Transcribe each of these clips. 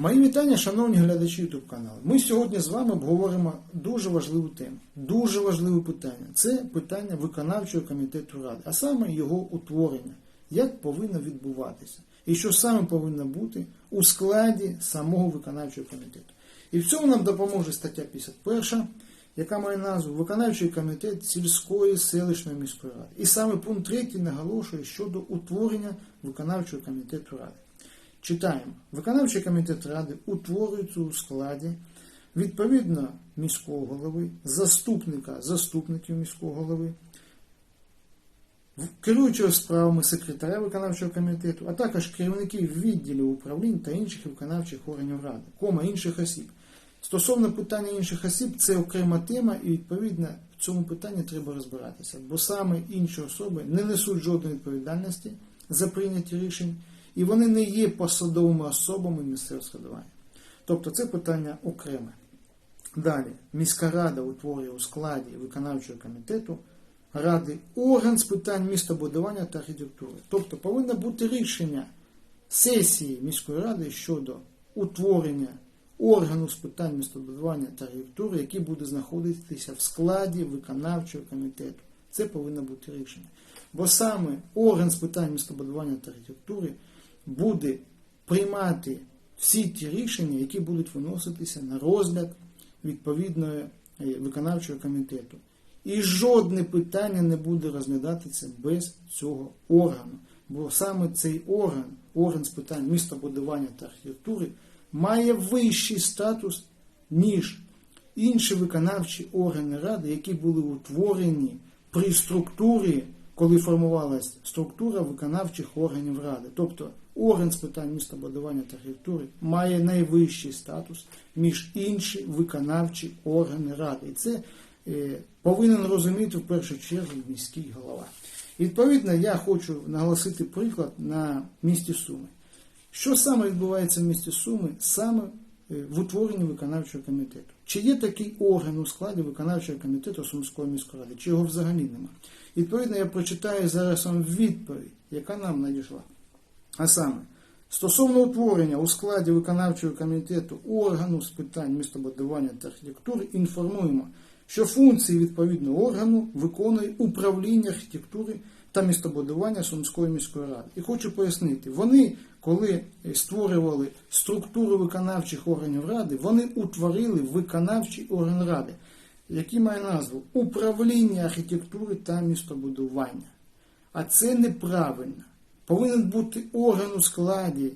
Мої вітання, шановні глядачі YouTube каналу. Ми сьогодні з вами обговоримо дуже важливу тему, дуже важливе питання. Це питання виконавчого комітету ради, а саме його утворення, як повинно відбуватися, і що саме повинно бути у складі самого виконавчого комітету. І в цьому нам допоможе стаття 51, яка має назву Виконавчий комітет сільської селищної міської ради. І саме пункт 3 наголошує щодо утворення виконавчого комітету ради. Читаємо. Виконавчий комітет ради утворюється у складі відповідно міського голови, заступника заступників міського голови, керуючого справами секретаря виконавчого комітету, а також керівників відділів управлінь та інших виконавчих органів ради, кома інших осіб. Стосовно питання інших осіб, це окрема тема, і відповідно в цьому питанні треба розбиратися, бо саме інші особи не несуть жодної відповідальності за прийняті рішень, і вони не є посадовими особами місцевого складування. Тобто це питання окреме. Далі, міська рада утворює у складі виконавчого комітету ради орган з питань містобудування та архітектури. Тобто повинно бути рішення сесії міської ради щодо утворення органу з питань містобудування та архітектури, який буде знаходитися в складі виконавчого комітету. Це повинно бути рішення. Бо саме орган з питань містобудування та архітектури буде приймати всі ті рішення, які будуть виноситися на розгляд відповідного е, виконавчого комітету. І жодне питання не буде розглядатися без цього органу. Бо саме цей орган, орган з питань містобудування та архітектури, має вищий статус, ніж інші виконавчі органи ради, які були утворені при структурі, коли формувалася структура виконавчих органів ради. Тобто орган з питань містобудування та архітектури має найвищий статус, ніж інші виконавчі органи ради. І це е, повинен розуміти в першу чергу міський голова. Відповідно, я хочу наголосити приклад на місті Суми. Що саме відбувається в місті Суми саме е, в утворенні виконавчого комітету? Чи є такий орган у складі виконавчого комітету Сумської міської ради, чи його взагалі нема? Відповідно, я прочитаю зараз вам відповідь, яка нам надійшла. А саме, стосовно утворення у складі виконавчого комітету органу з питань містобудування та архітектури, інформуємо, що функції відповідного органу виконує управління архітектури та містобудування Сумської міської ради. І хочу пояснити, вони, коли створювали структуру виконавчих органів ради, вони утворили виконавчий орган ради, який має назву Управління архітектури та містобудування. А це неправильно. Повинен бути орган у складі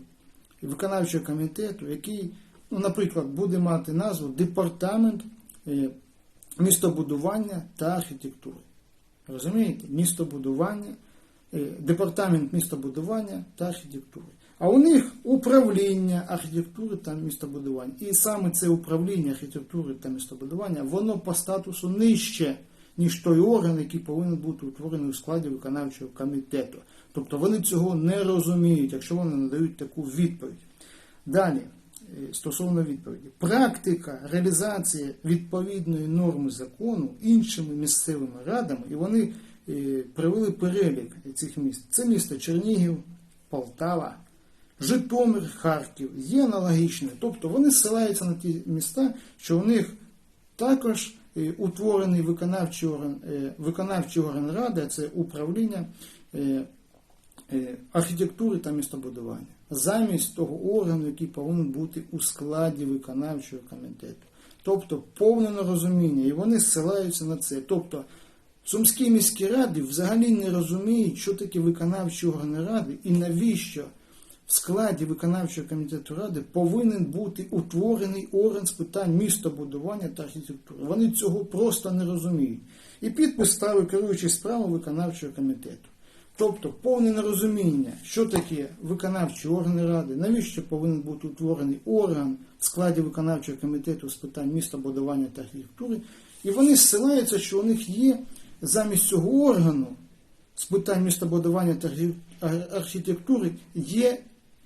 виконавчого комітету, який, ну, наприклад, буде мати назву Департамент е, містобудування та архітектури. Розумієте? Містобудування, е, департамент містобудування та архітектури. А у них управління архітектури та містобудування. І саме це управління архітектури та містобудування, воно по статусу нижче, ніж той орган, який повинен бути утворений у складі виконавчого комітету. Тобто вони цього не розуміють, якщо вони надають таку відповідь. Далі, е, стосовно відповіді, практика реалізації відповідної норми закону іншими місцевими радами, і вони е, привели перелік цих міст. Це місто Чернігів, Полтава, Житомир, Харків є аналогічною. Тобто вони ссилаються на ті міста, що у них також утворений виконавчий орган, виконавчий орган ради, це управління архітектури та містобудування, замість того органу, який повинен бути у складі виконавчого комітету. Тобто повне нерозуміння, і вони ссилаються на це. Тобто Сумські міські ради взагалі не розуміють, що таке виконавчі органи ради і навіщо складі виконавчого комітету ради повинен бути утворений орган з питань містобудування та архітектури. Вони цього просто не розуміють. І підпис ставив керуючий справами виконавчого комітету. Тобто повне нерозуміння, що таке виконавчі органи ради, навіщо повинен бути утворений орган в складі виконавчого комітету з питань містобудування та архітектури, і вони зсилаються, що у них є замість цього органу з питань містобудування та архітектури є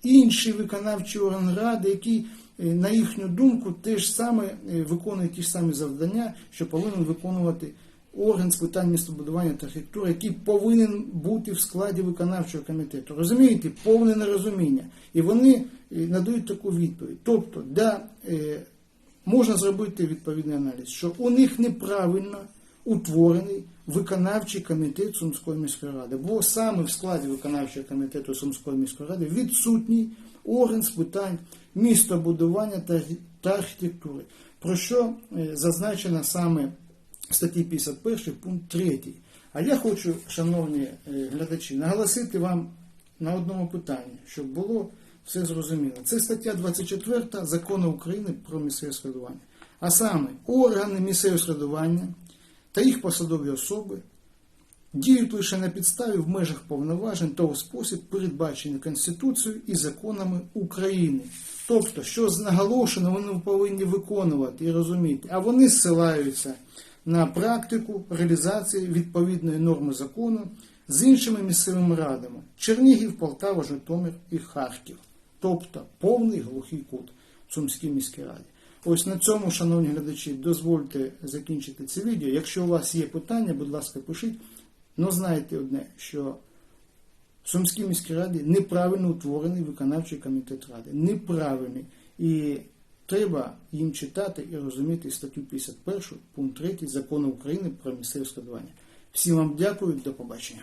інший виконавчий орган ради, який, на їхню думку, теж саме виконує ті ж самі завдання, що повинен виконувати орган з питань містобудування та архітектури, який повинен бути в складі виконавчого комітету. Розумієте, повне нерозуміння. І вони е, надають таку відповідь. Тобто, е, можна зробити відповідний аналіз, що у них неправильно утворений виконавчий комітет Сумської міської ради, бо саме в складі виконавчого комітету Сумської міської ради відсутній орган з питань містобудування та архітектури, про що е, зазначено саме в статті 51 пункт 3. А я хочу, шановні е, глядачі, наголосити вам на одному питанні, щоб було все зрозуміло. Це стаття 24 закону України про місцеве самоврядування. А саме органи місцевого самоврядування та їх посадові особи діють лише на підставі в межах повноважень та у спосіб, передбачений Конституцією і законами України. Тобто, що наголошено, вони повинні виконувати і розуміти, а вони зсилаються на практику реалізації відповідної норми закону з іншими місцевими радами Чернігів, Полтава, Житомир і Харків. Тобто повний глухий кут в Сумській міській раді. Ось на цьому, шановні глядачі, дозвольте закінчити це відео. Якщо у вас є питання, будь ласка, пишіть. Но знайте одне, що в Сумській міській раді неправильно утворений виконавчий комітет ради. Неправильний. І треба їм читати і розуміти статтю 51 пункт 3 закону України про місцеве складування. Всім вам дякую, до побачення.